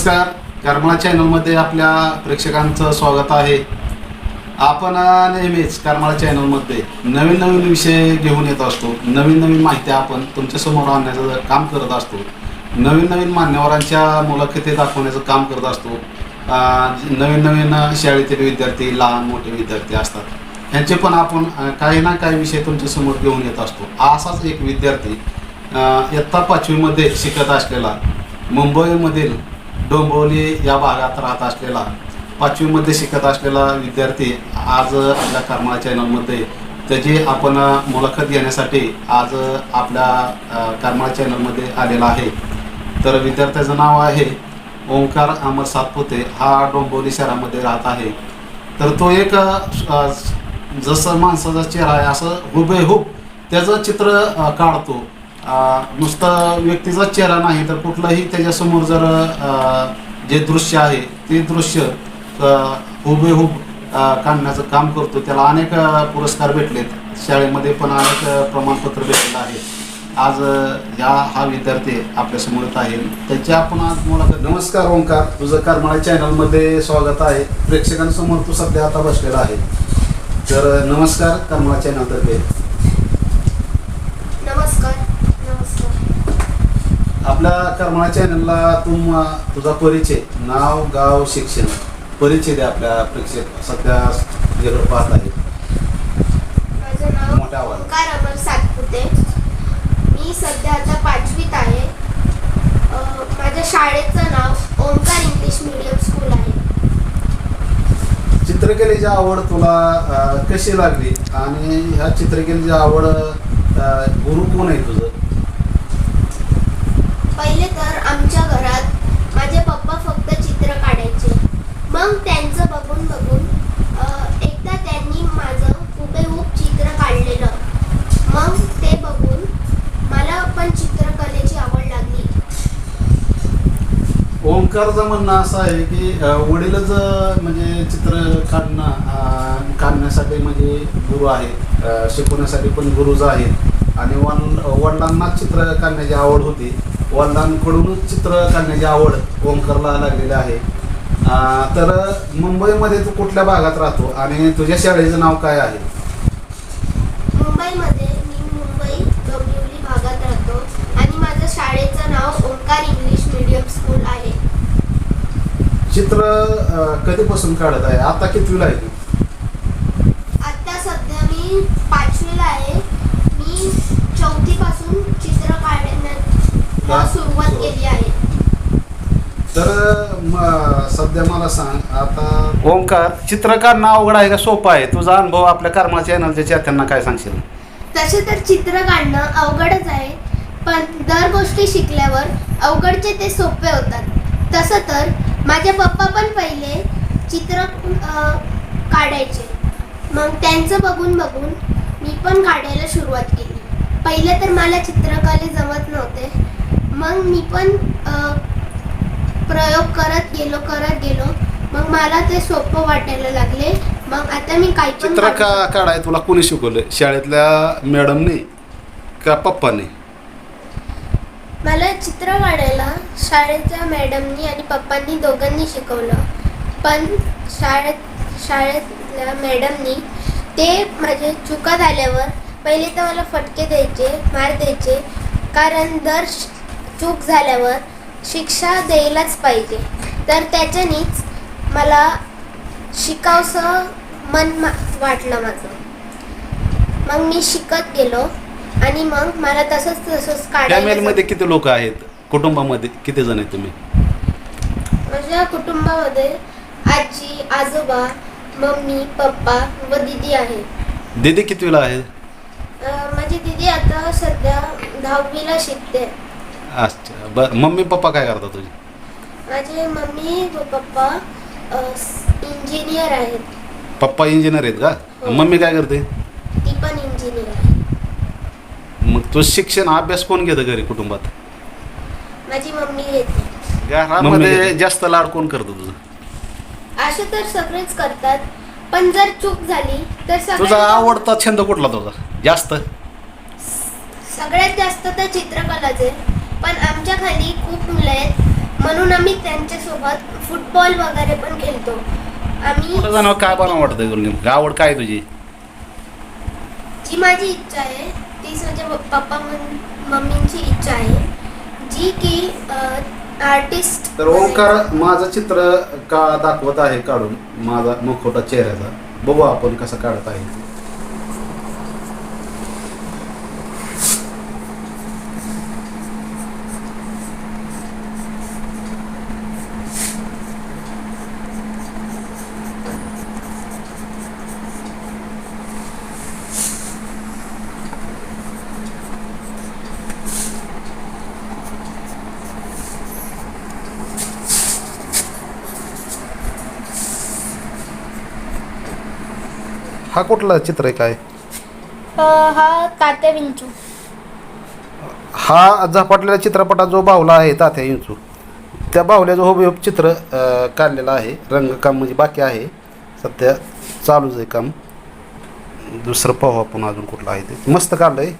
नमस्कार. करमळा चॅनलमध्ये आपल्या प्रेक्षकांचं स्वागत आहे. आपण नेहमीच करमाळा चॅनलमध्ये नवीन नवीन विषय घेऊन येत असतो. नवीन नवीन माहिती आपण तुमच्यासमोर आणण्याचं काम करत असतो. नवीन नवीन मान्यवरांच्या मुलाखती दाखवण्याचं काम करत असतो. नवीन नवीन शाळेतील विद्यार्थी लहान मोठे विद्यार्थी असतात. ह्यांचे पण आपण काही ना काही विषय तुमच्यासमोर घेऊन येत असतो. असाच एक विद्यार्थी इयत्ता पाचवीमध्ये शिकत असलेला मुंबईमधील डोंबिवली या भागात राहत असलेला पाचवीमध्ये शिकत असलेला विद्यार्थी आज आपल्या करमाळा चॅनलमध्ये त्याची आपण मुलाखत घेण्यासाठी आज आपल्या अ, चॅनलमध्ये आलेला आहे. तर विद्यार्थ्याचं नाव आहे ओंकार अमर सातपुते. हा डोंबिवली शहरामध्ये राहत आहे. तर तो एक जसं माणसाचा चेहरा आहे असं हुबेहूब त्याचं चित्र काढतो. नुसतं व्यक्तीचा चेहरा नाही तर कुठलंही त्याच्यासमोर जर जे दृश्य आहे ते दृश्य हुबेहूब काढण्याचं काम करतो. त्याला अनेक पुरस्कार भेटलेत. शाळेमध्ये पण अनेक प्रमाणपत्र भेटलेलं आहे. आज या हा विद्यार्थी आपल्यासमोर येत आहे. त्याची आपण आज मुलाखत नमस्कार ओंकार. तुझं करमाळा चॅनलमध्ये स्वागत आहे. प्रेक्षकांसमोर तू सध्या आता बसलेला आहे. तर नमस्कार करमाळा चॅनलतर्फे नमस्कार नमस्कार आपल्या करमाळा चॅनलला तुम तुझा परिचय. नाव गाव शिक्षण. परिचय द्या आपल्या प्रेक्षक. सध्या जगत पाहत आहे माझं नाव मोठ्या आवाजात. ओंकार अमर सातपुते. मी सध्या आता पाचवीत आहे. माझ्या शाळेचं नाव ओंकार इंग्लिश मीडियम स्कूल आहे. चित्रकलेची आवड तुला कशी लागली? आणि ह्या चित्रकलेची आवड गुरु कोण आहे तुझं पहिले तर आमच्या घरात माझे पप्पा फक्त चित्र काढायचे मग त्यांचं बघून बघून अं, एकदा त्यांनी माझं हुबेहूब चित्र काढलेलं मग ते बघून मला पण चित्रकलेची आवड लागली ओंकारचं म्हणणं असं आहे की वडीलच म्हणजे चित्र काढणं काढण्यासाठी म्हणजे गुरु आहेत. शिकवण्यासाठी पण गुरुज आहेत. आणि वन वडिलांनाच चित्र काढण्याची आवड होती. वडिलांकडूनच चित्र काढण्याची आवड ओंकारला लागलेली आहे. तर मुंबईमध्ये तू कुठल्या भागात राहतो? आणि तुझ्या शाळेचं नाव काय आहे मुंबईमध्ये मी मुंबई डोंबिवली भागात राहतो आणि माझं शाळेचं नाव ओंकार इंग्लिश मीडियम स्कूल आहे चित्र अ, कधीपासून काढत आहे? आता कितवीला आहे? तू आता सध्या मी पाचवीला आहे. मी चौथीपासून चित्र काढण्याला का? सुरुवात केली आहे. तर म- सध्या मला सांग आता ओंकार चित्र काढणं अवघड आहे का? सोपं आहे. तुझा अनुभव आपल्या कर्मा चॅनलच्या चाहत्यांना काय सांगशील? तसे तर चित्र काढणं अवघडच आहे पण दर गोष्टी शिकल्यावर अवघडचे ते सोपे होतात. तसं तर माझे पप्पा पण पहिले चित्र काढायचे. मग त्यांचं बघून बघून मी पण काढायला सुरुवात केली. पहिले तर मला चित्रकले जमत नव्हते. मग मी पण प्रयोग करत गेलो करत गेलो. मग मला ते सोपं वाटायला लागले. मग आता मी पण चित्र का. काढाय तुला कोणी शिकवलं? शाळेतल्या मॅडमने का पप्पाने? मला चित्र काढायला शाळेच्या मॅडमनी आणि पप्पांनी दोघांनी शिकवलं. पण शाळेत शाळेतल्या मॅडमनी ते माझे चुका झाल्यावर पहिले तर मला फटके द्यायचे मार द्यायचे. कारण दर चूक झाल्यावर शिक्षा द्यायलाच पाहिजे. तर त्याच्यानीच मला शिकावसं मन मा- वाटलं माझं. मग मी शिकत गेलो. आणि मग मला तसंच तसंच काढायला फॅमिलीमध्ये किती लोक आहेत? कुटुंबामध्ये किती जण आहेत तुम्ही? माझ्या कुटुंबामध्ये आजी आजोबा मम्मी पप्पा व दिदी आहे. दीदी कितवीला आहे? अं, माझी दिदी आता सध्या दहावीला शिकते. अच्छा. बर मम्मी पप्पा काय करतात तुझे? माझे मम्मी व पप्पा इंजिनियर आहेत. पप्पा इंजिनियर आहेत का? हो. मम्मी काय करते? ती पण इंजिनियर आहे. तुझं शिक्षण अभ्यास कोण घेतं घरी कुटुंबात? माझी मम्मी येते घरामध्ये जास्त लाड कोण करतं तुझं? असे तर सगळेच करतात पण जर चूक झाली तर तुझा सगळ्यात आवडता छंद कुठला तुझा? जास्त? सगळ्यात जास्त तर चित्रकलाच आहे. पण आमच्या खाली खूप मुलं आहेत म्हणून आम्ही त्यांच्यासोबत फुटबॉल वगैरे पण खेळतो. आम्ही जाणं काय बनवा वाटतं तुला नेमकं? आवड काय तुझी? जी माझी इच्छा आहे तीच म्हणजे पप्पा मम्मींची इच्छा आहे जी की आर्टिस्ट तर ओंकार माझं चित्र का दाखवत आहे काढून माझा मुखवटा चेहऱ्याचा बघू आपण कसं काढत आहे हा कुठला चित्र आहे काय? हा तात्या विंचू. हा झपाटलेला चित्रपटात जो बाहुला आहे तात्या इंचू त्या बाहुल्याचं हुबेहूब चित्र अं, काढलेलं आहे. रंगकाम म्हणजे बाकी आहे. सध्या चालूच आहे काम. दुसरं पाहू आपण अजून कुठलं आहे ते. मस्त काढलं आहे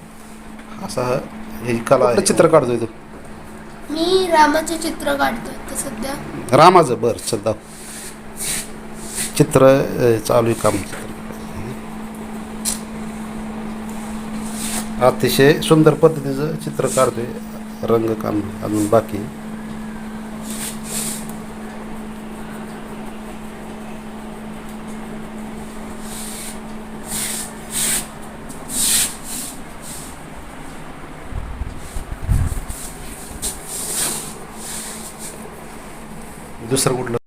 असं हा हे कला आहे. चित्र काढतोय तो? मी रामाचे चित्र काढतोय सध्या. रामाचं? बरं चल दाव चित्र अं, चालू आहे काम चित्र अतिशय सुंदर पद्धतीचं चित्र काढतोय रंगकाम अजून बाकी. दुसरं कुठलं?